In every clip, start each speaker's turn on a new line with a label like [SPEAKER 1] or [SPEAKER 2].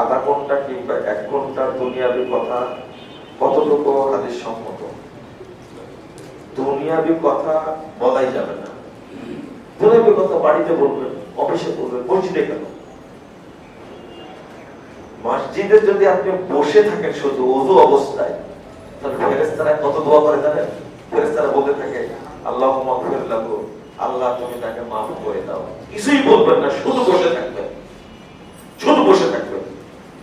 [SPEAKER 1] আধা ঘণ্টা কিংবা এক ঘণ্টার দুনিয়াবি কথা কতটুকু হাদিস সম্মত? দুনিয়াবি কথা বলাই যাবে না। দুনিয়াবি কথা বাড়িতে বলবেন, অফিসে বলবেন, মসজিদে কেন? মসজিদে যদি আপনি বসে থাকেন শুধু ওযু অবস্থায়, তাহলে ফেরেশতারা কত দোয়া করে জানেন? ফেরেশতারা বলতে থাকে আল্লাহ মাগফির লাহু, আল্লাহ তুমি তাকে মাফ করে দাও। কিছুই বলবেন না, শুধু বসে থাকবেন। শুধু বসে থাকবেন।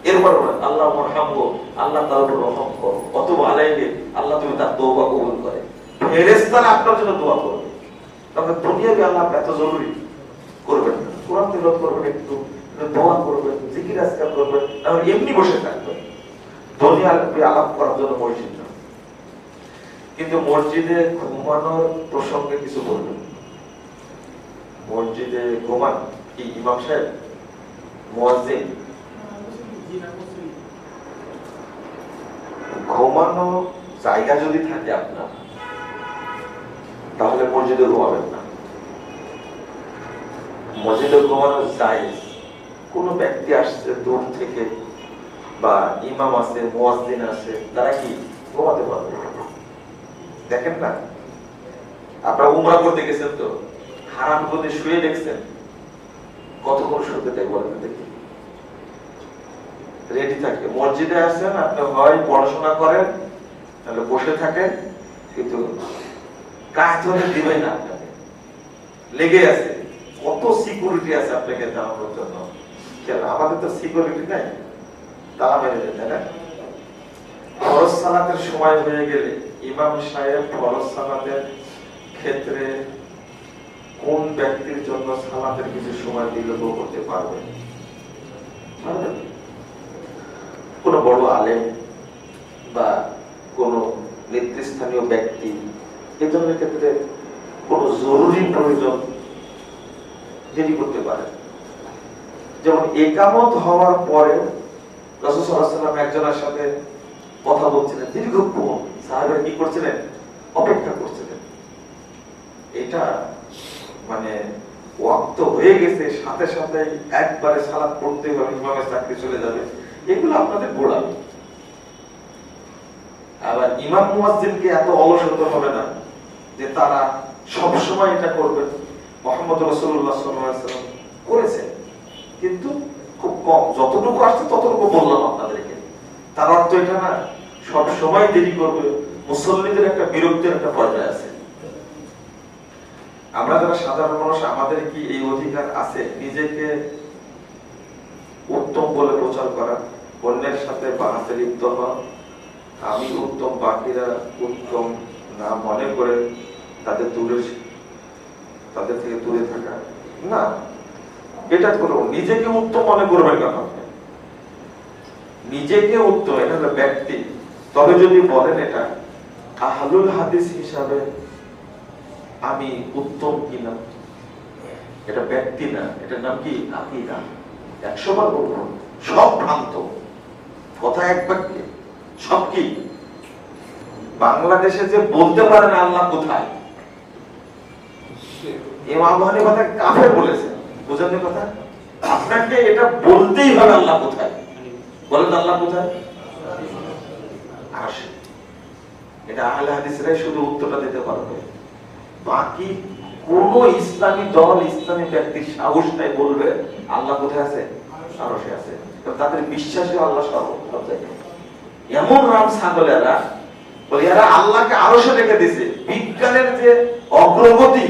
[SPEAKER 1] এরপর বলেন, আল্লাহ মারহামহু আল্লাহ তার উপর রহম করো। অথবা আলাইহি আল্লাহ তুমি তার তওবা কবুল করে। ফেরেশতারা আপনার জন্য দোয়া করবে। তবে দুনিয়াবি আল্লাহ এত জরুরি। করবেন কোরআন তেলাওয়াত করবেন একটু দোয়া করবেন জিকির আজকার করবেন তাহলে এমনি বসে থাকবেন দুনিয়াবি আলাপ করার জন্য মসজিদ না। কিন্তু মসজিদে ঘুমানোর প্রসঙ্গে কিছু বলবেন। মসজিদে ঘুমান কি ইমাম সাহেব? মুয়াজ্জিন? ঘুমানো জায়গা যদি থাকে আপনার, তাহলে মসজিদে ঘুমাবেন না। মসজিদে ঘুমানো জায়েজ। কোন ব্যক্তি আসছে, দূর থেকে বা ইমাম আছে, মুয়াজ্জিন আছে, তারা কি ঘুমাতে পারবে? দেখেন না? আপনারা উমরা করতে গেছেন তো হারাম করে শুয়ে দেখছেন। কতক্ষণ শুতে দেয় বলেন দেখি রেডি থাকে। মসজিদে আসেন, আপনি হয় পড়াশোনা করেন, তাহলে বসে থাকেন, কিন্তু কাজ ধরে দিবেন না আপনাকে। লেগে আছে। কত সিকিউরিটি আছে আপনাকে জানানোর জন্য। আমাদের তো সিকিউরিটি নাই। তালা মেরে তাই না? ফরজ সালাতের সময় হয়ে গেলে ইমাম সাহেব ফরজ সালাতের ক্ষেত্রে কোন ব্যক্তির জন্য সালাতের কিছু সময় বিলম্ব করতে পারবে পারবেন? কোন বড় আলেম বা কোন নেতৃস্থানীয় ব্যক্তি, এ ধরনের ক্ষেত্রে কোন জরুরি প্রয়োজন দেরি করতে পারে। যেমন একামত হওয়ার পরে রসুসাল্লাম একজনের সাথে কথা বলছিলেন, দীর্ঘক্ষণ। সাহেবের কি করছিলেন? অপেক্ষা করছিলেন। এটা মানে ওয়াক্ত হয়ে গেছে, সাথে সাথে একবারে সালাদ পড়তে হবে, ইমামের চাকরি চলে যাবে। আপনাদের গোড়ামি আবার ইমাম মুয়াজ্জিনকে এত অলস হতে হবে না যে তারা সব সময় এটা করবেন। মোহাম্মদ রাসূলুল্লাহ সাল্লাল্লাহু আলাইহি কিন্তু খুব কম, যতটুকু আসছে ততটুকু বললাম আপনাদেরকে। তার অর্থ এটা না সব সময় দেরি করবে, মুসল্লিদের একটা বিরক্তির একটা পর্যায়ে আছে। আমরা যারা সাধারণ মানুষ, আমাদের কি এই অধিকার আছে নিজেকে উত্তম বলে প্রচার করা? অন্যের সাথে বাহাতে লিপ্ত হওয়া আমি উত্তম বাকিরা উত্তম না মনে করে তাদের দূরে তাদের থেকে দূরে থাকা। না, এটা করো নিজেকে উত্তম মনে করবেন কেন নিজেকে উত্তম, এটা হলো ব্যক্তি। তবে যদি বলেন এটা, আহলুল হাদিস হিসাবে আমি উত্তম কিনা? এটা ব্যক্তি না, এটার নাম কি? আকিদা। একশো বার বলব। সব ভ্রান্ত। কথা এক বাক্যে, সব কি? বাংলাদেশে যে বলতে পারে না আল্লাহ কোথায়? কাফের বলেছে। কথা? আপনাকে এটা বলতেই হবে আল্লাহ কোথায়? বলেন আল্লাহ কোথায়? আসে এটা আহলে হাদিসরাই শুধু উত্তরটা দিতে পারবে। বাকি কোন ইসলামী দল, ইসলামী ব্যক্তি সাহস নাই বলবে, আল্লাহ কোথায় আছে? সাহসে আছে। কারণ তাদের বিশ্বাসে আল্লাহ এমন রাম ছাগলেরা, বলে এরা আল্লাহকে আরও রেখে দিছে। বিজ্ঞানের যে অগ্রগতি,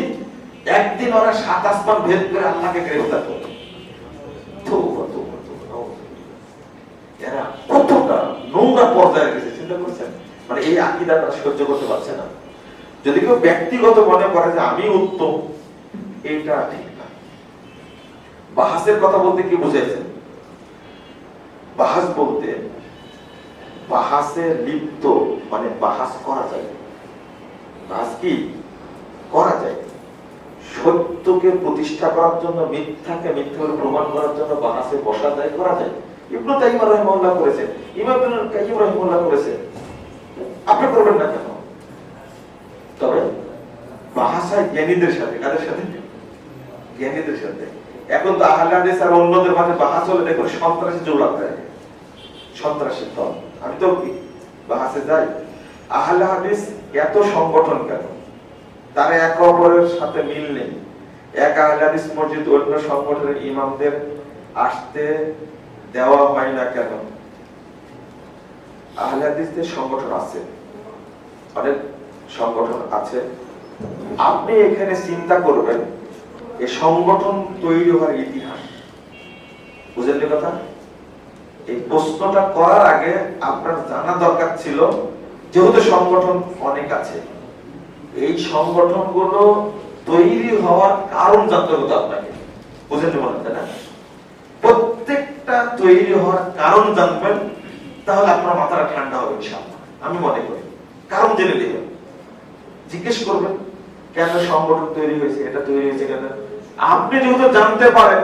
[SPEAKER 1] একদিন ওরা সাত আসমান ভেদ করে আল্লাহকে গ্রেফতার তৌবা। এরা কতটা নোংরা পর্যায়ে গেছে, চিন্তা করছেন? মানে এই আকিদা তারা সহ্য করতে পারছে না। যদি কেউ ব্যক্তিগত মনে করে যে আমি উত্তম, এটা ঠিক না। বাহাসের কথা বলতে কি বুঝাইছেন? বাহাস বলতে, বাহাসে লিপ্ত মানে বাহাস করা যায়। বাহাস কি? করা যায়। সত্যকে প্রতিষ্ঠা করার জন্য, মিথ্যাকে মিথ্যা প্রমাণ করার জন্য বাহাসে বসা যায়, করা যায়। ইবনু তাইম রাহিমাহুল্লাহ করেছেন। ইমাম ইবনুল কাইয়িম রাহিমাহুল্লাহ করেছেন। আপনি করবেন না কেন? তবে বাহাসায় জ্ঞানীদের সাথে, কাদের সাথে? জ্ঞানীদের সাথে। এখন তো আহলে হাদিস আর অন্যদের মাঝে বাহাস হলে দেখুন সন্ত্রাসী জোড়াতে সন্ত্রাসের দল। আমি তো বাহাসে যাই। আহলে হাদিস এত সংগঠন কেন? তারা একে অপরের সাথে মিল নেই। এক আহলে হাদিস মসজিদ অন্য সংগঠনের ইমামদের আসতে দেওয়া হয় না কেন? আহলে হাদিসদের সংগঠন আছে। অনেক সংগঠন আছে। আপনি এখানে চিন্তা করবেন এই সংগঠন তৈরি হওয়ার ইতিহাস। বুঝলেন কথা? এই প্রশ্নটা করার আগে আপনার জানা দরকার ছিল, যেহেতু সংগঠন অনেক আছে, এই সংগঠনগুলো তৈরি হওয়ার কারণ জানতে হতো আপনাকে। বুঝতে মনে হচ্ছে না? প্রত্যেকটা তৈরি হওয়ার কারণ জানবেন, তাহলে আপনার মাথাটা ঠান্ডা হবে আমি মনে করি। কারণ জেনে দেবেন জিজ্ঞেস করবেন, কেন সংগঠন তৈরি হয়েছে, এটা তৈরি হয়েছে কেন? আপনি যেহেতু জানতে পারেন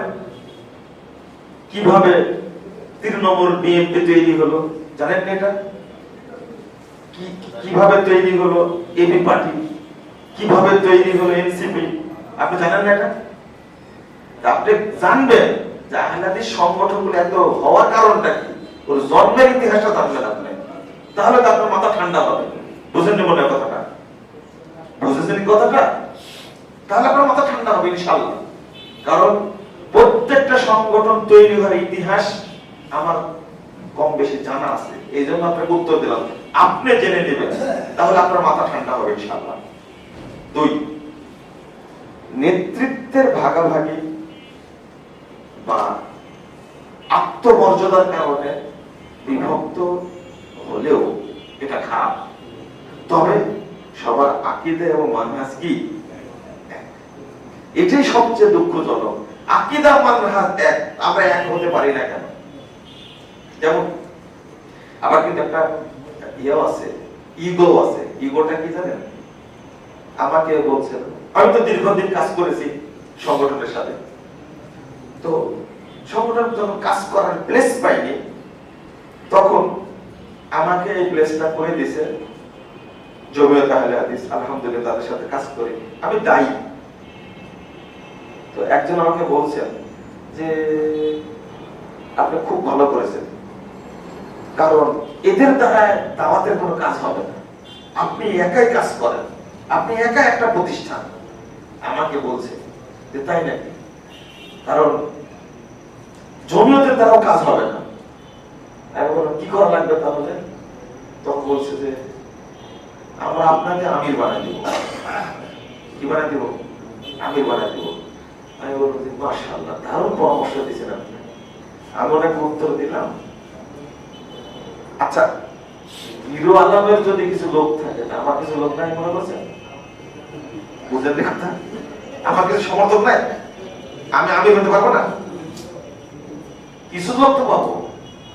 [SPEAKER 1] কীভাবে তৃণমূল বিএনপি তৈরি হলো, জানেন এটা? কীভাবে তৈরি হলো এবি পার্টি? কীভাবে তৈরি হলো এনসিপি? আপনি জানেন এটা? আপনি জানবেন যে আহলাদিস সংগঠনগুলো এত হওয়ার কারণটা কি? ওর জন্মের ইতিহাসটা জানবেন আপনি। তাহলে তো আপনার মাথা ঠান্ডা হবে। বুঝেন নি মনে কথাটা? বুঝেছেন কথাটা? তাহলে আপনার মাথা ঠান্ডা হবে ইনশাআল্লাহ কারণ প্রত্যেকটা সংগঠন তৈরি হওয়ার ইতিহাস আমার কম বেশি জানা আছে। এই জন্য আপনাকে উত্তর দিলাম। আপনি জেনে নেবেন, তাহলে আপনার মাথা ঠান্ডা হবে ইনশাআল্লাহ। দুই, নেতৃত্বের ভাগাভাগি বা আত্মমর্যাদার কারণে বিভক্ত হলেও এটা খারাপ। তবে সবার আকিদে এবং মানহাজ কি। এটাই সবচেয়ে দুঃখজনক। আকিদা মানহাজ এক, আমরা এক হতে পারি না কেন? যেমন আবার কিন্তু একটা ইয়েও আছে ইগো আছে। ইগোটা কি জানেন? আমাকে বলছেন আমি তো দীর্ঘদিন কাজ করেছি সংগঠনের সাথে। তো সংগঠন যখন কাজ করার প্লেস পাইনি, তখন আমাকে এই প্লেসটা করে দিছে জমিয়ত আহলে হাদিস, আলহামদুলিল্লাহ, তাদের সাথে কাজ করি। আমি দায়ী। তো একজন আমাকে বলছেন যে, আপনি খুব ভালো করেছেন। কারণ এদের দ্বারা দাওয়াতের কোনো কাজ হবে না। আপনি একাই কাজ করেন। আপনি একা একটা প্রতিষ্ঠান। আমাকে বলছে যে, তাই নাকি? কারণ জমিয়তের দ্বারাও কাজ হবে না। আমি বললাম, কি করা লাগবে তাহলে? তখন বলছে যে, আমরা আপনাকে আমির বানাই দিব। কি বানাই দিব? আমির বানাই দিব। আমি বললাম যে, মাশাআল্লাহ, দারুণ পরামর্শ দিয়েছেন আপনি। আমি ওনাকে উত্তর দিলাম। আচ্ছা হিরো আলমের যদি কিছু লোক থাকে আমার কিছু লোক নাই মনে বুঝলেন কথা? আমার কিছু নাই? আমি আমি হতে পারব না? কিছু লোক তো পাবো।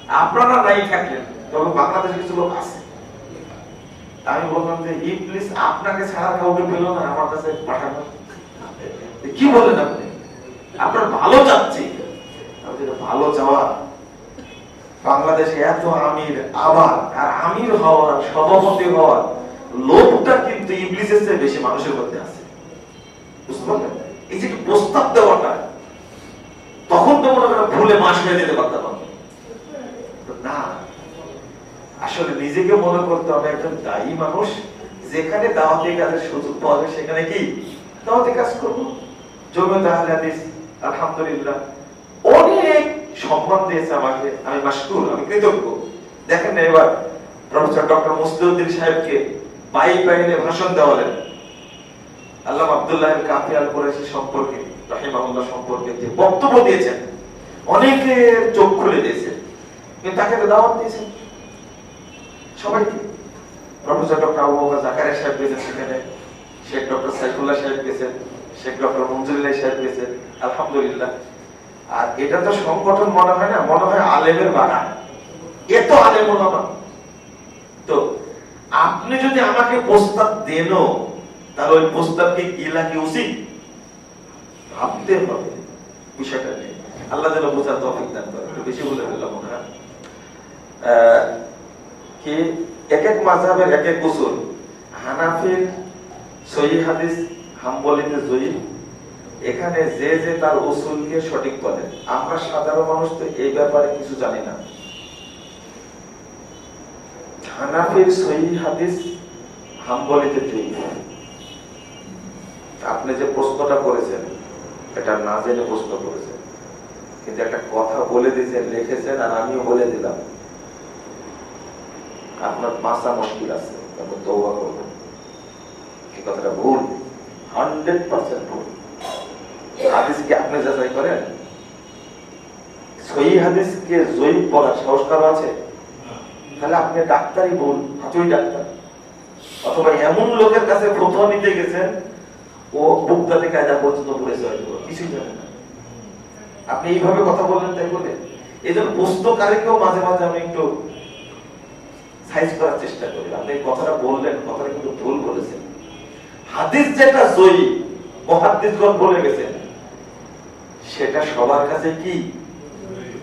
[SPEAKER 1] আপনারা নাই থাকলেন, তবে বাংলাদেশে কিছু লোক আছে। আমি বললাম যে, ইবলিস আপনাকে ছাড়া কাউকে পেল না আমার কাছে পাঠানো। কি বলেন আপনি? আপনার ভালো চাচ্ছি ভালো চাওয়া বাংলাদেশে এত আমির, আবার, আর আমির হওয়ার, সভাপতি হওয়ার লোভটা কিন্তু ইবলিসের চেয়ে বেশি মানুষের মধ্যে আছে। এই যে প্রস্তাব দেওয়াটা, তখন তো মনে করেন ভুলে মাস হয়ে যেতে পারতাম না, আসলে নিজেকে মনে করতে হবে একজন দায়ী মানুষ, যেখানে দাওয়াতি কাজের সুযোগ পাওয়া যায় সেখানে কি? দাওয়াতি কাজ করব। জমি তাহলে আলহামদুলিল্লাহ। অনেক সম্মান দিয়েছে আমাকে। আমি মাসকুর আমি কৃতজ্ঞ। দেখেন না এবার, প্রফেসর ডক্টর মুসলিউদ্দিন সাহেবকে বাই বাইনে ভাষণ দেওয়ালেন আল্লাহ আব্দুল্লাহ কাফি আল কুরাইশি সম্পর্কে, রাহিমাহুল্লাহ সম্পর্কে যে বক্তব্য দিয়েছেন, অনেকের চোখ খুলে দিয়েছে কিন্তু তাকে তো দাওয়াত দিয়েছেন। সবাইকে। প্রফেসর ডক্টর আবু জাকারিয়া সাহেব গেছেন সেখানে। শেখ ডক্টর সাইফুল্লাহ সাহেব গেছেন। শেখ ডক্টর মঞ্জুরুল্লাহ সাহেব গেছেন আলহামদুলিল্লাহ। আর এটা তো সংগঠন মনে হয় না, মনে হয় আলেমের বাগান। এত আলেম ওলামা তো আপনি যদি আমাকে প্রস্তাব দেনও তাহলে ওই প্রস্তাবকে কি লাগে উচিত? ভাবতে হবে, বিষয়টা নিয়ে। আল্লাহ যেন বোঝার তৌফিক দান করে। একটু বেশি বলে ফেললাম মনে হয়। কি এক এক মাযহাবের এক এক উসুল, হানাফির সহি হাদিস হাম্বলিতে জয়ী। এখানে যে যে তার উসুলকে সঠিক বলে। আমরা সাধারণ মানুষ তো এই ব্যাপারে কিছু জানি না। হানাফির সহি হাদিস হাম্বলিতে ঠিক আপনি যে প্রশ্নটা করেছেন, এটা না জেনে প্রশ্ন করেছেন। কিন্তু একটা কথা বলে দিয়েছেন, লিখেছেন, আর আমিও বলে দিলাম। আপনার মাসা মুশকিল আছে আপনি তৌবা করবেন এই কথাটা ভুল। হান্ড্রেড পার্সেন্ট ভুল। হাদিস কি আপনি যাচাই করেন? সহি হাদিসকে সাহস কারও আছে? তাহলে আপনি ডাক্তারই ভুল হাতুই ডাক্তার। অথবা এমন লোকের কাছে নিতে গেছেন, ও বুকদাতে কায়দা পর্যন্ত পড়েছে হয়তো কিছুই জানে না। আপনি এইভাবে কথা বললেন তাই বলে? এই জন্য পুস্তকারীকেও মাঝে মাঝে আমি একটু সাইজ করার চেষ্টা করি। আপনি কথাটা বললেন, কথাটা কিন্তু ভুল বলেছেন। হাদিস যেটা জয়ী মহাদিসগণ বলে গেছেন, সেটা সবার কাছে কি?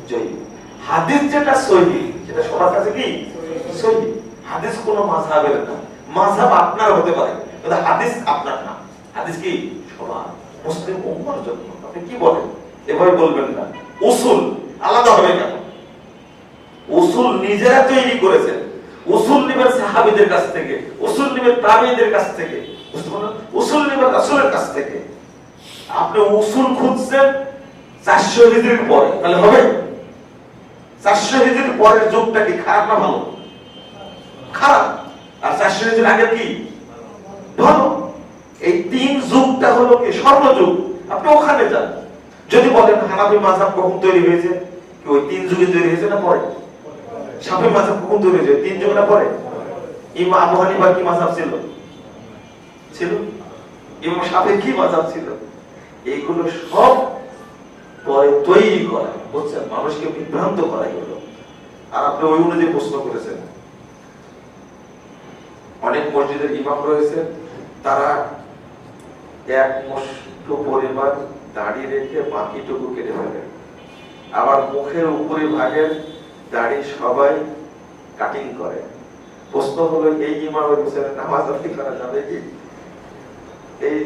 [SPEAKER 1] জয়ী হাদিস যেটা সহি, সেটা সবার কাছে কি? সহি। হাদিস কোন মাযহাবের না। মাযহাব আপনার হতে পারে, কিন্তু হাদিস আপনার না। হাদিস কি? সবার। মুসলিম উম্মার জন্য। আপনি কি বলেন? এভাবে বলবেন না। উসুল আলাদা হবে কেন? উসুল নিজেরা তৈরি করেছেন। উসুল নিবেন সাহাবীদের কাছ থেকে, উসুল নিবেন তাবিঈদের কাছ থেকে। আপনি ওখানে যান। যদি বলেন হানাফি মাযহাব কখন তৈরি হয়েছে? ওই তিন যুগে তৈরি হয়েছে না পরে? শাফি মাযহাব কখন তৈরি হয়েছে? তিন যুগে না পরে? ইমাম আবু হানিফা কি মাযহাব ছিল? ছিল? ইমাম শাফি কি মাযহাব ছিল? এইগুলো সব পরে তৈরি করা, বুঝছেন? মানুষকে বিভ্রান্ত করা এগুলো। আর আপনি ওই অনুযায়ী প্রশ্ন করেছেন। অনেক মসজিদের ইমাম রয়েছে, তারা এক মুষ্ঠ পরিমাণ দাড়ি রেখে বাকিটুকু কেটে ফেলে। আবার মুখের উপরে ভাগের দাড়ি সবাই কাটিং করে। প্রশ্ন হলো, এই ইমামের পিছনে নামাজ আদায় করা যাবে কি? এই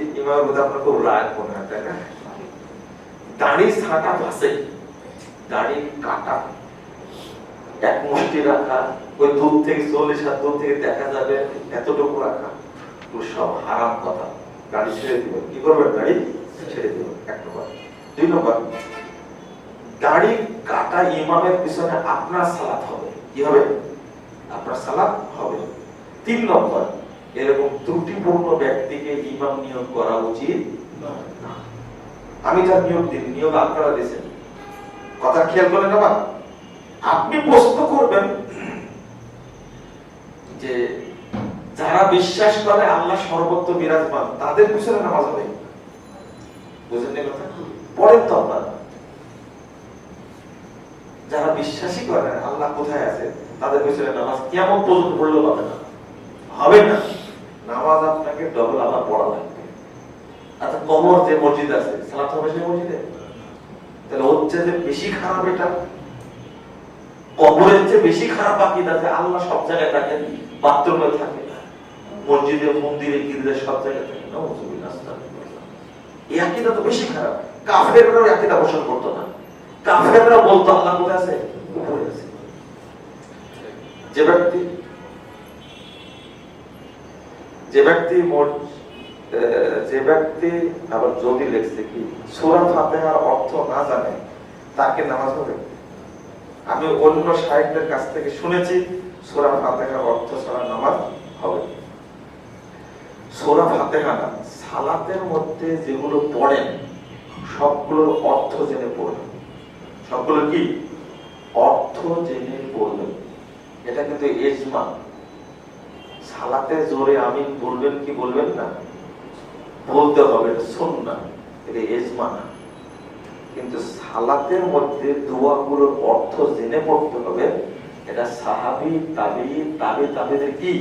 [SPEAKER 1] আপনার খুব রাগ মনে হয় তাই না? দাড়ি ছাটা ভাসে দাড়ি কাটা। এক মুষ্টি রাখা, ওই দূর থেকে চল্লিশ হাত দূর থেকে দেখা যাবে এতটুকু রাখা। তো সব হারাম কথা। দাড়ি ছেড়ে কি করবেন দাড়ি? ছেড়ে দিব, এক নম্বর। দুই নম্বর, দাড়ি কাটা ইমামের পিছনে আপনার সালাত হবে। কি হবে? আপনার সালাত হবে। তিন নম্বর এরকম ত্রুটিপূর্ণ ব্যক্তিকে ইমাম নিয়োগ করা উচিত আমি যার নিয়োগ দিন নিয়োগ আপনারা দিয়েছেন। কথা খেয়াল করেন আবার আপনি প্রশ্ন করবেন যে যারা বিশ্বাস করে আল্লাহ সর্বত্র বিরাজমান, তাদের পিছনে নামাজ হবে। বুঝেন কথা? পরের তো আপনারা। যারা বিশ্বাসই করে আল্লাহ কোথায় আছে? তাদের পিছনে নামাজ কেমন পর্যন্ত পড়লেও হবে না। হবে না। নামাজ আপনাকে ডবল আবার পড়া লাগবে আচ্ছা কবর যে মসজিদ আছে, সালাত হবে সেই মসজিদে? তাহলে ওর চেয়ে বেশি খারাপ এটা? কবরের চেয়ে বেশি খারাপ আকিদা আছে আল্লাহ সব জায়গায় থাকেন, বাথরুমে থাকে মসজিদে, মন্দিরে গির্জে সব জায়গায় থাকে না মুসলিম এই আকিদা তো বেশি খারাপ। কাফেররাও আকিদা পোষণ করতো না। কাফেররা বলতো, আল্লাহ কোথায় আছে? উপরে আছে। যে ব্যক্তি যে ব্যক্তি যে ব্যক্তি আবার যদি লেখছে কি, সূরা ফাতিহার অর্থ না জানে, তাকে নামাজ হবে আমি অন্য সাহেবদের কাছ থেকে শুনেছি, সূরা ফাতিহার অর্থ ছাড়া নামাজ হবে। সূরা ফাতিহা না, সালাতের মধ্যে যেগুলো পড়েন, সবগুলোর অর্থ জেনে পড়বেন সবগুলো কি? অর্থ জেনে পড়বেন এটা কিন্তু ইজমা সালাতে জোরে আমিন বলবেন কি বলবেন না? বলতে হবে সুন্না এটা এজমা না। কিন্তু সালাতের মধ্যে দোয়াগুলোর অর্থ জেনে পড়তে হবে, এটা সাহাবি তাবি তাবি, তাবিদের কি?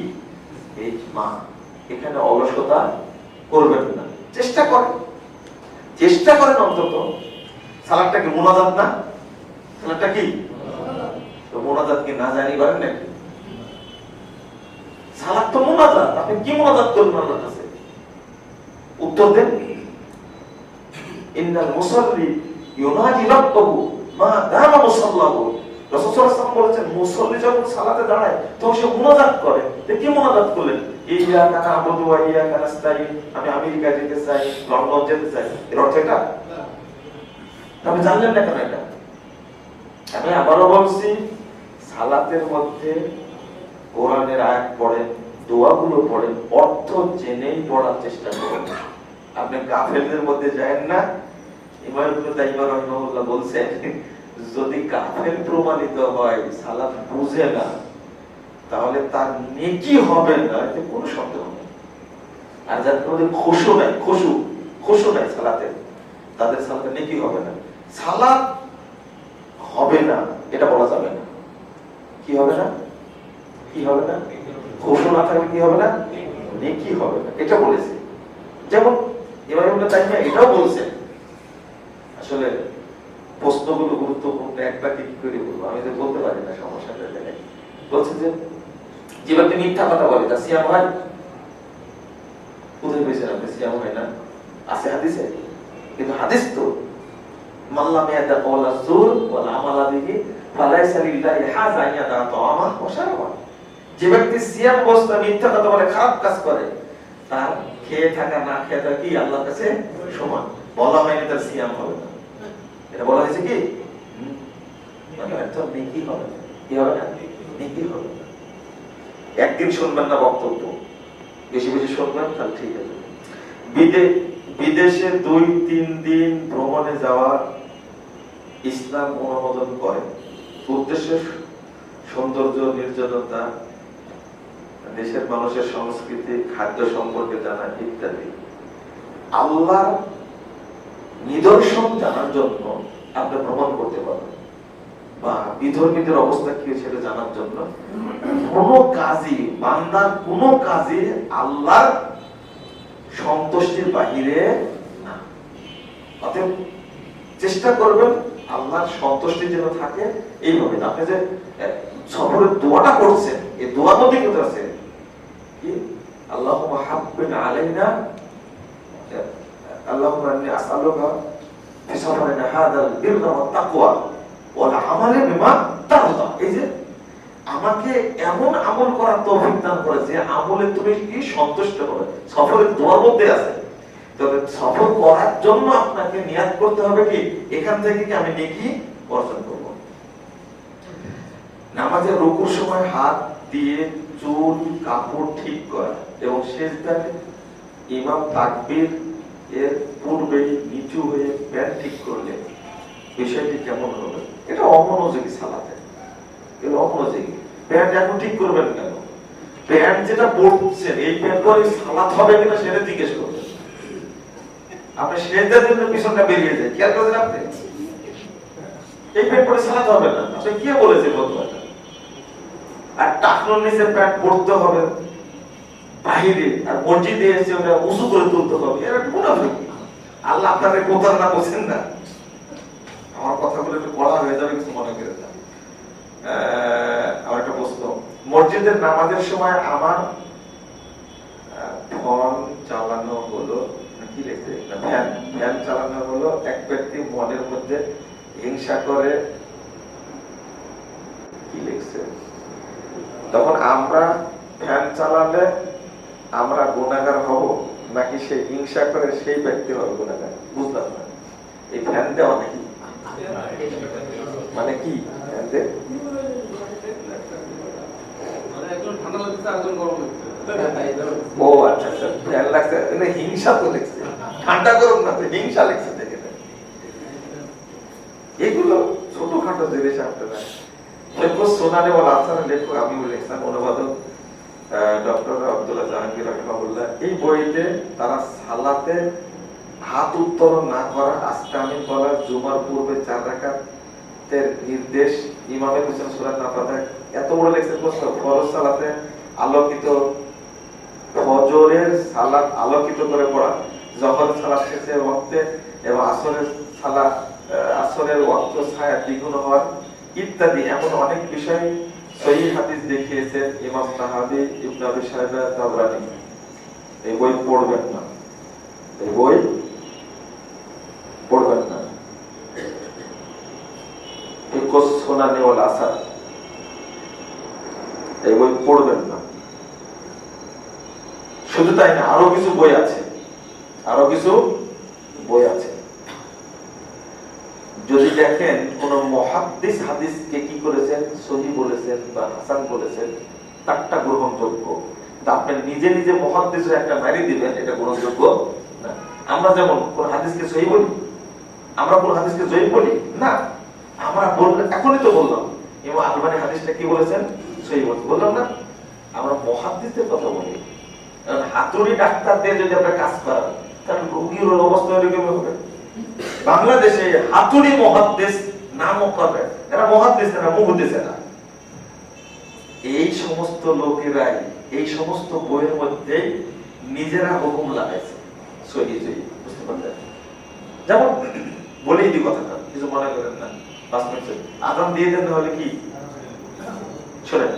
[SPEAKER 1] এজমা। এখানে অলসতা করবেন না। চেষ্টা করেন। চেষ্টা করেন অন্তত। সালাদটা কি মোনাজাত না? সালাদটা কি? তো মোনাজাত কি না জানি পারেন নাকি? সালাদ তো মোনাজাত, আপনি কি মোনাজাত করবেন আল্লাহর কাছে? উত্তর দেন। ইন্নাল মুসাল্লি ইউনাজি রাব্বাহু মা দামা মুসাল্লাহু। রসুলাম বলেছেন, মুসল্লি যখন সালাতে দাঁড়ায়, তখন সে মুনাজাত করে। তো কি মুনাজাত করলেন? ইয়া কানা আবুদু ওয়া ইয়া কানা স্তাইন আমি আমেরিকা যেতে চাই, লন্ডন যেতে চাই এর অর্থ এটা? আপনি জানলেন না কেন এটা? আমি আবারও বলছি, সালাতের মধ্যে কোরআনের আয়াত পড়েন, দোয়াগুলো পড়েন, অর্থ জেনেই পড়ার চেষ্টা করেন। আপনি কাফেরদের মধ্যে যায়েন না। ইমাম ইবনে তাইমা বলছেন, যদি কাফের প্রমাণিত হয় সালাত বুঝে না, তাহলে তার নেকি হবে না। এতে কোনো সন্দেহ নেই। আর যাদের মধ্যে খুশু নাই খুশু খুশু নাই সালাতে তাদের সালাতে নেকি হবে না। সালাত হবে না, এটা বলা যাবে না। কি হবে না? কি হবে না? খুশু না থাকলে কি হবে না? নেকি হবে না। এটা বলেছে। যেমন ইবনে তাইমিয়া এটাও বলছেন আসলে প্রশ্নগুলো গুরুত্বপূর্ণ একটা কি করে বলব। আমি তো বলতে পারি না সমস্যাটা জায়গায় বলছে যে যে ব্যক্তি মিথ্যা কথা বলে, তা সিয়াম হয়? কোথায় পেয়েছেন আপনি সিয়াম হয় না। আছে হাদিসে? কিন্তু হাদিস তো মাল্লাম ইয়াদা কওলা জুর ওয়াল আমালা বিহি ফালাইসা লিল্লাহি হাজা ইয়াদা তাআমা ওয়া শারাবা। যে ব্যক্তি সিয়াম অবস্থা মিথ্যা কথা বলে খারাপ কাজ করে, তার খেয়ে থাকা, না খেয়ে থাকা কি আল্লাহর কাছে সমান? বলা হয়নি তার সিয়াম হবে না। এটা বলা হয়েছে কি। মানে একদিন শুনবেন না বক্তব্য। বেশি বেশি শুনবেন, তাহলে ঠিক আছে। বিদে- বিদেশে দুই, তিন দিন ভ্রমণে যাওয়া ইসলাম অনুমোদন করে। উদ্দেশ্য সৌন্দর্য, নির্জনতা দেশের মানুষের সংস্কৃতি, খাদ্য সম্পর্কে জানা ইত্যাদি। আল্লাহ নিদর্শন জানার জন্য আপনি ভ্রমণ করতে পারেন বা বিধর্মীদের অবস্থা কি সেটা জানার জন্য কোন কাজই, বান্দার কোন কাজই আল্লাহর সন্তুষ্টির বাহিরে না। অতএব চেষ্টা করবেন আল্লাহর সন্তুষ্টি যেন থাকে। এইভাবে আপনি যে সফরের দোয়াটা করছেন, এই দোয়ার মধ্যে কিন্তু আছে। কি আল্লাহ হাব্বিন আলাইনা ফি সফরিনা হাদাল বিররা ওয়াত তাকওয়া, ওয়াল আমালে বিমা তারদা। এই যে আমাকে এমন আমল করার তৌফিক দান করে যে আমলে তুমি কি সন্তুষ্ট হবে। সফরের দোয়ার মধ্যে আছে। তবে সফর করার জন্য আপনাকে নিয়াত করতে হবে কি? এখান থেকে কি আমি নেকি অর্জন করব? নামাজের রুকুর সময় হাত দিয়ে চুল, কাপড় ঠিক করা এবং শেষদানে ইমাম তাকবীর এর পূর্বেই নিচু হয়ে প্যান্ট ঠিক করলে বিষয়টি কেমন হবে? এটা অমনোযোগী সালাতে। এটা অমনোযোগী। প্যান্ট এখন ঠিক করবেন কেন? প্যান্ট যেটা পড়ছেন এই প্যান্ট পরে সালাত হবে কিনা সেটা জিজ্ঞেস করবেন। আপনি সেজদার জন্য পিছনটা বেরিয়ে যায়। খেয়াল করেছেন আপনি? এই প্যান্ট পরে সালাত হবে না। আপনি কে বলেছে বন্ধুটা আর নিচে প্যান্ট পড়তে হবে। বাহিরে আর মসজিদে উঁচু করে তুলতে হবে। মুনাফিক। আল্লাহ আপনাদের প্রতারণা করছেন না? আমার কথাগুলো একটু হয়ে যাবে, কিছু মনে করে না। আমার একটা প্রশ্ন। মসজিদের নামাজের সময় আমার ফোন চালানো হলো কি লিখছে? না, ফ্যান ফ্যান চালানো হলো। এক ব্যক্তি মনের মধ্যে হিংসা করে, কি লিখছে? তখন আমরা ফ্যান চালালে আমরা গুণাগার হব, নাকি সে হিংসা করে সেই ব্যক্তি হবে গুণাগার? বুঝলাম না। এই ফ্যান দেওয়া নাকি? মানে কি? ফ্যান দে-
[SPEAKER 2] গরম
[SPEAKER 1] ও আচ্ছা আচ্ছা। হিংসা তো লিখছে ঠান্ডা করুন না হিংসা লিখছে এগুলো ছোটখাটো জিনিস আপনারা লেখক ডক্টর আব্দুল্লাহ জাহাঙ্গীর রহমাউল্লাহ এই বইতে তারা সালাতে হাত না করা বলা জুমার পূর্বে চার নির্দেশ সুরাত এত বড় লেখছেন প্রশ্ন, ফরজ সালাতে আলোকিত ফজরের সালাত আলোকিত করে পড়া জহর সালাত শেষের ওয়াক্তে এবং আসরের সালাত আসরের ওয়াক্ত ছায়া দ্বিগুণ হওয়ার ইত্যাদি, এমন অনেক বিষয় সহি হাদিস দেখিয়েছে ইমাম তাহাবি, ইবনে আবি সাহেবা তাবরানি। এই বই পড়বেন না। এই বই পড়বেন না। এই বই পড়বেন না। শুধু তাই না, আরও কিছু বই আছে। আরও কিছু বই আছে। যদি দেখেন কোন মহাদ্দিস হাদিসকে কি করেছেন? সহি বলেছেন বা হাসান বলেছেন, তারটা গ্রহণযোগ্য। আপনি নিজে নিজে মহাদ্দিসের একটা মারি দিবেন, এটা গ্রহণযোগ্য আমরা যেমন কোন হাদিসকে সহি বলি? আমরা কোন হাদিসকে জয়ী বলি? না। আমরা বললে এখনই তো বললাম। এবং আলবানি হাদিসটা কি বলেছেন? সহি বললাম না, আমরা মহাদ্দিসের কথা বলি। কারণ হাতুড়ি ডাক্তার দিয়ে যদি আমরা কাজ করান, তাহলে রোগীর অবস্থা এরকম হবে। বাংলাদেশে হাতুড়ি মহাদ্দেশ নামও করবে এরা মহাদ্দেশ না, মুহদ্দেশ না এই সমস্ত লোকেরাই, এই সমস্ত বইয়ের মধ্যে নিজেরা হুকুম লাগাইছে। সহি বুঝতে পারলেন? যেমন, বলেই দি কথাটা, কিছু মনে করেন না আদান দিয়ে দেন তাহলে কি? শোনেন,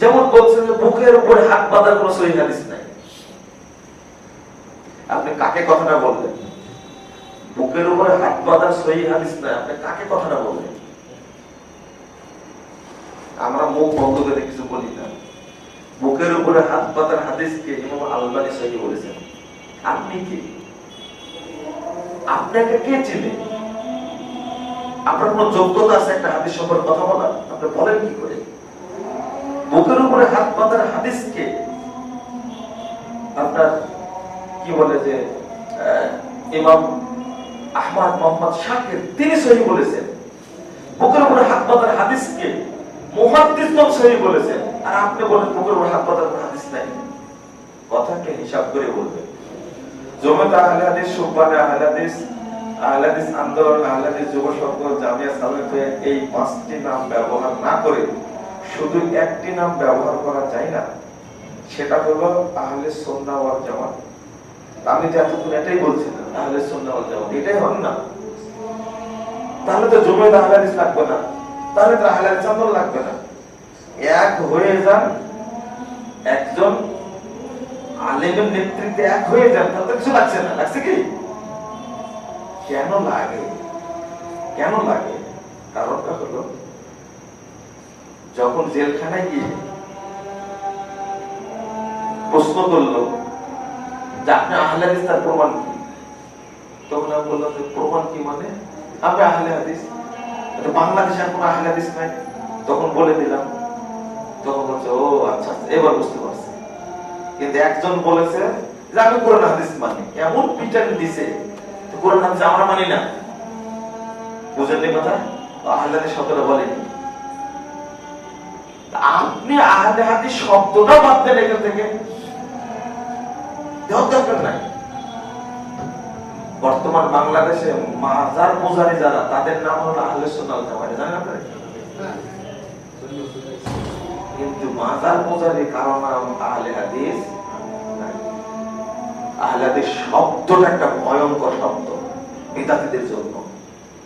[SPEAKER 1] যেমন বলছেন যে বুকের উপরে হাত বাঁধার কোনো সহি হাদিস নাই। আপনি কাকে কথাটা বললেন? বুকের উপরে হাত বাঁধার সহি হাদিস নাই। আপনি কাকে কথাটা বললেন আমরা মুখ বন্ধ করে কিছু বলি না। বুকের উপরে হাত বাঁধার হাদিসকে ইমাম আলবানি সহি বলেছেন। আপনি কি? আপনাকে কে চিনে? আপনার কোন যোগ্যতা আছে একটা হাদিস সম্পর্কে কথা বলা আপনি বলেন কি করে? বুকের উপরে হাত বাঁধার হাদিসকে আপনার কি বলে যে ইমাম আহমদ মোহাম্মদ শাকির, তিনি সহি বলেছেন। বুকের উপরে হাত বাঁধার হাদিসকে মুহাদ্দিসগণ সহি বলেছেন। আর আপনি বলেন বুকের উপরে হাত হাদিস নাই। কথাকে হিসাব করে বলবেন। জমিয়ত আহলে হাদিস আহলে হাদিস আহলে হাদিস আন্দোলন, আহলে হাদিস যুব সংঘ, জামিয়া এই পাঁচটি নাম ব্যবহার না করে শুধু একটি নাম ব্যবহার করা যায় না, সেটা হলো আহলে সুন্নাহ ওয়াল জামাত। আমি যে এতক্ষণ এটাই বলছিলাম জামাত এটাই হন না। তাহলে তো আহলে লাগবে না। তাহলে লাগবে না। এক হয়ে যান, একজন আলেমের নেতৃত্বে এক হয়ে যান, তাহলে কিছু লাগছে না। লাগছে কি? কেন লাগে? কেন লাগে? কারণটা হলো, যখন জেলখানায় গিয়ে প্রশ্ন করল যে আপনি তার প্রমাণ তখন আমি বললাম যে প্রমাণ কি মানে? আমি আহলে হাদিস। বাংলাদেশে কোনো আহলে হাদিস নাই। তখন বলে দিলাম। তখন বলছে ও আচ্ছা আচ্ছা, এবার বুঝতে পারছি। কিন্তু একজন বলেছে যে আমি কোরআন হাদিস মানি। এমন পিটান দিছে। কোরআন হাদিস আমরা মানি না। বুঝেননি কথা? আহলে হাদিস শব্দটা বলেনি। আপনি আহলে হাদিস শব্দটা বাদ দেন এখান থেকে। দরকার নাই। বর্তমান বাংলাদেশে মাজার পূজারী যারা, তাদের নাম হলো আহলে সুন্নাত জামাত। জানেন আপনারা? কিন্তু মাজার পূজারী কারও নাম আহলে হাদিস আহলে হাদিস শব্দটা একটা ভয়ঙ্কর শব্দ, বিদাতিদের জন্য,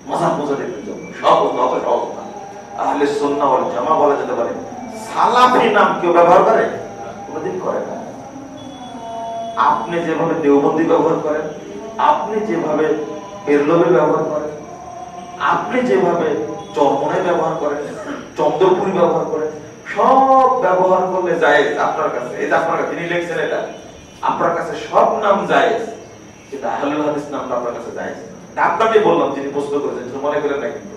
[SPEAKER 1] মাজার পূজারীদের জন্য। সহজ না অত আহলে সুন্নাহ ওয়াল জামা বলা যেতে পারে, সালাফি নাম কেউ ব্যবহার করে? কোনোদিন করে না। আপনি যেভাবে দেওবন্দি ব্যবহার করেন আপনি যেভাবে এরলবে ব্যবহার করেন, আপনি যেভাবে চরমনে ব্যবহার করেন, চন্দ্রপুরি ব্যবহার করেন, সব ব্যবহার করলে জায়েজ আপনার কাছে। যে আপনার কাছে তিনি লিখছেন এটা, আপনার কাছে সব নাম কিন্তু আহলুল হাদিস নামটা আপনার কাছে আপনাকে বললাম, যিনি প্রশ্ন করেছেন মনে করেন না কিন্তু।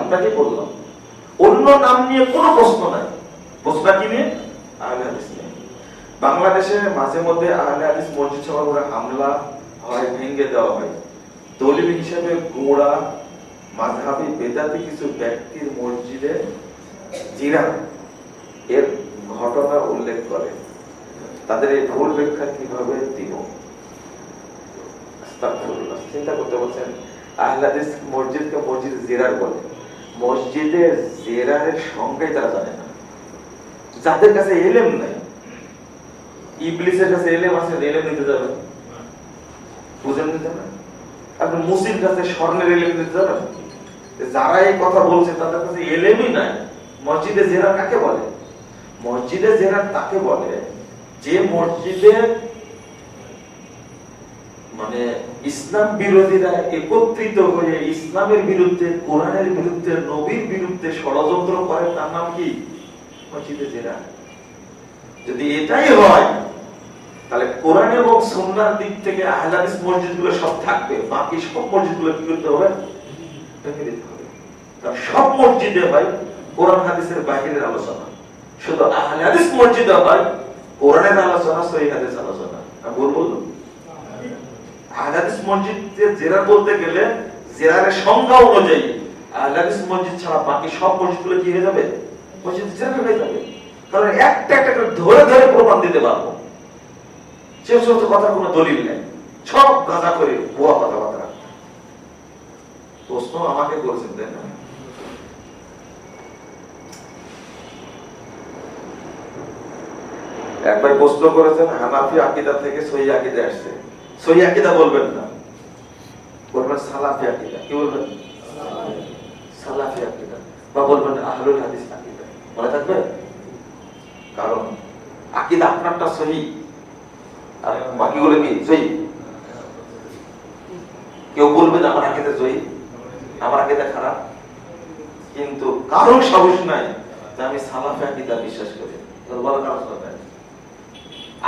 [SPEAKER 1] আপনাকে বললাম, অন্য নাম নিয়ে কোনো প্রশ্ন নাই। প্রশ্ন কি নিয়ে? আহলে হাদিস নিয়ে। বাংলাদেশে মাঝে মধ্যে আহলে হাদিস মসজিদ সভা করে হামলা হয় ভেঙে দেওয়া হয়। দলিল হিসেবে গোড়া মাঝহাবি বেদাতি কিছু ব্যক্তির মসজিদে জিরা এর ঘটনা উল্লেখ করে। তাদের এই ভুল ব্যাখ্যা কীভাবে দিব? চিন্তা করতে বলছেন, আহলে মসজিদকে মসজিদ জিরার বলে। মসজিদে জেরারের সংজ্ঞাই তারা জানে না। যাদের কাছে এলেম নাই, ইবলিসের কাছে এলেম আছে, এলেম নিতে যাবে। বুঝেন নিতে না আপনি মুসির কাছে স্বর্ণের এলেম যাবেন? যারা এই কথা বলছে তাদের কাছে এলেমই নাই। মসজিদে জেরা কাকে বলে? মসজিদে জেরা তাকে বলে যে মসজিদে মানে ইসলাম বিরোধীরা একত্রিত হয়ে ইসলামের বিরুদ্ধে, কোরআনের বিরুদ্ধে, নবীর বিরুদ্ধে ষড়যন্ত্র করে, তার নাম কি? মসজিদে জেরা। যদি এটাই হয় তাহলে কোরআন এবং সুন্নার দিক থেকে আহলাদিস মসজিদগুলো সব থাকবে, বাকি সব মসজিদগুলো কি করতে হবে? সব মসজিদে হয় কোরআন হাদিসের বাহিরের আলোচনা। শুধু আহলে হাদিস মসজিদে হয় কোরআনের আলোচনা, সহি হাদিস আলোচনা। আমি ভুল বললাম আহলে হাদিস মসজিদে জেরা বলতে গেলে জেরারের সংজ্ঞা অনুযায়ী আহলে হাদিস মসজিদ ছাড়া বাকি সব মসজিদগুলো কি হয়ে যাবে? মসজিদ জেরা হয়ে যাবে। কারণ একটা একটা ধরে ধরে প্রমাণ দিতে পারব। সে সমস্ত কথা কোনো দলিল নেই। সব গাঁজা করে ভুয়া কথাবার্তা। প্রশ্ন আমাকে করেছেন, তাই না? একবার প্রশ্ন করেছেন, হানাফি আকিদা থেকে সহি আকিদা আসছে। সহি আকিদা বলবেন না। বলবেন সালাফি আকিদা। কি বলবেন? সালাফি আকিদা। বা বলবেন আহলুল হাদিস আকিদা। মনে থাকবে? কারণ আকিদা আপনারটা সহি। আর বাকিগুলো কি? সহি কেউ বলবে আমার আকিদা সহি আমার আকিদা খারাপ। কিন্তু কারও সাহস নাই যে আমি সালাফি বিশ্বাস করি।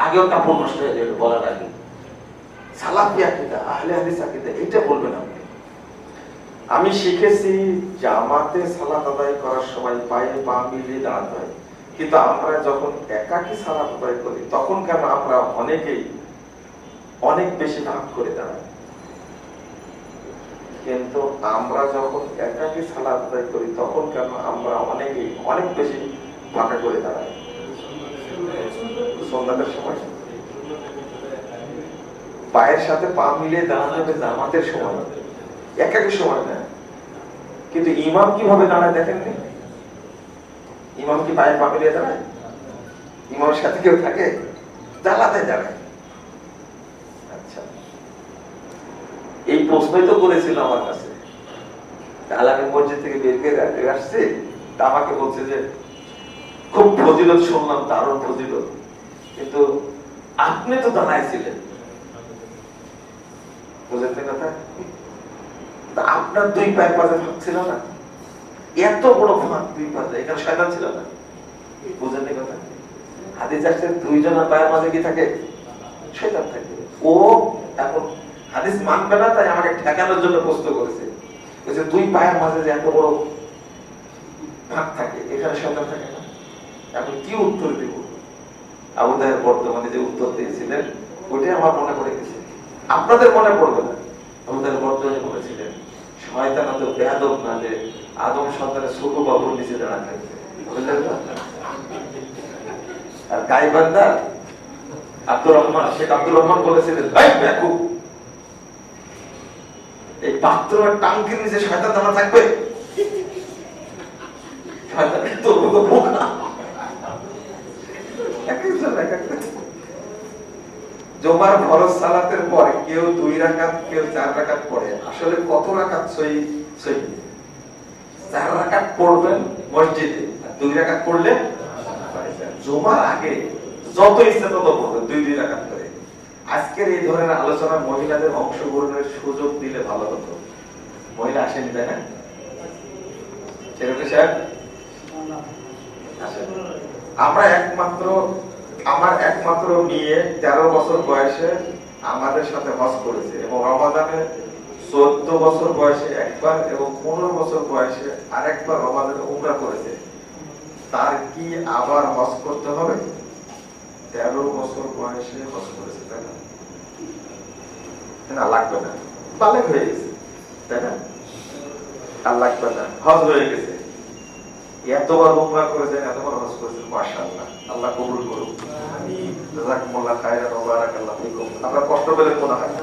[SPEAKER 1] আগেও কাপড় নষ্ট হয়ে যাবে বলার আগে। সালাফি আকিদা আহলে হাদিস আকিদা এটা বলবেন আপনি। আমি শিখেছি জামাতে সালাত আদায় করার সময় পায়ে পা মিলিয়ে দাঁড়াতে হয়। কিন্তু আমরা যখন একাকি সালাত আদায় করি, তখন কেন আমরা অনেকেই অনেক বেশি ভাগ করে দাঁড়াই? কিন্তু আমরা যখন একাকি সালাত আদায় করি, তখন কেন আমরা অনেকেই অনেক বেশি ফাঁকা করে দাঁড়াই? সন্ধ্যাদের সময়? পায়ের সাথে পা মিলিয়ে দাঁড়াতে হবে জামাতের সময়। একাকি সময় না। কিন্তু ইমাম কীভাবে দাঁড়ায় দেখেননি? ইমাম কি পায়ে পা মিলিয়ে দাঁড়ায় ইমামের সাথে কেউ থাকে? জ্বালাতে দাঁড়ায় আচ্ছা। এই প্রশ্নই তো করেছিল আমার কাছে। আমি মসজিদ থেকে বের করে আসছি। তা আমাকে বলছে যে, খুব ফজিলত শুনলাম, দারুণ ফজিলত। কিন্তু আপনি তো দাঁড়াইছিলেন বুঝলেন না কথা? আপনার দুই পায়ের পাশে ফাঁক ছিল না? এত বড় ফাঁক এখানে ছিল না? বুঝলেন না কথা? পায়ের মাঝে কি থাকে? থাকে। ও এখন হাদিস মানবে না, তাই আমাকে ঠেকানোর জন্য প্রশ্ন করেছে। বলছে, দুই পায়ের মাঝে যে এত বড় ফাঁক থাকে, এখানে থাকে না? এখন কি উত্তর দেব? আবু তাহের বর্তমানে যে উত্তর দিয়েছিলেন, ওইটাই আমার মনে পড়ে গেছে। আপনাদের মনে পড়বে না? তাহের বর্তমানে বলেছিলেন, শয়তান এত বেয়াদব না যে আদম সন্তানের ছোট বাবুর নিচে দাঁড়া থাকবে। বুঝলেন? আর গাইবান্ধা আব্দুর রহমান, শেখ আব্দুর রহমান বলেছিলেন, এই পাত্র টাঙ্কির নিচে শয়তান দাঁড়া থাকবে। জুমার ফরজ সালাতের পর কেউ দুই রাকাত, কেউ চার রাকাত পড়ে। আসলে কত রাকাত সহি সহি? চার রাকাত পড়বেন মসজিদে। দুই রাকাত পড়লে আগে যত তত পড়বেন, দুই দুই রাকাত করে। আজকের এই ধরনের আলোচনা মহিলাদের অংশগ্রহণের সুযোগ দিলে ভালো হতো। মহিলা আসেনি, তাই না? আমরা একমাত্র, আমার একমাত্র মেয়ে তেরো বছর বয়সে আমাদের সাথে হজ করেছে এবং রমাদানে চোদ্দ বছর বয়সে একবার এবং পনেরো বছর বয়সে আরেকবার রমাদানে উমরা করেছে। তার কি আবার হজ করতে হবে? তেরো বছর বয়সে হজ করেছে তাই না? না লাগবে না। বালেক হয়ে গেছে তাই না? আর লাগবে না। হজ হয়ে গেছে। এতবার উমরা করেছেন এতবার হজ করেছেন মাশাআল্লাহ। আল্লাহ কবুল করুক। জাযাকুমুল্লাহ খায়রান ওয়া বারাকাল্লাহু ফিকুম। আপনারা কষ্ট পেলেন মনে হয়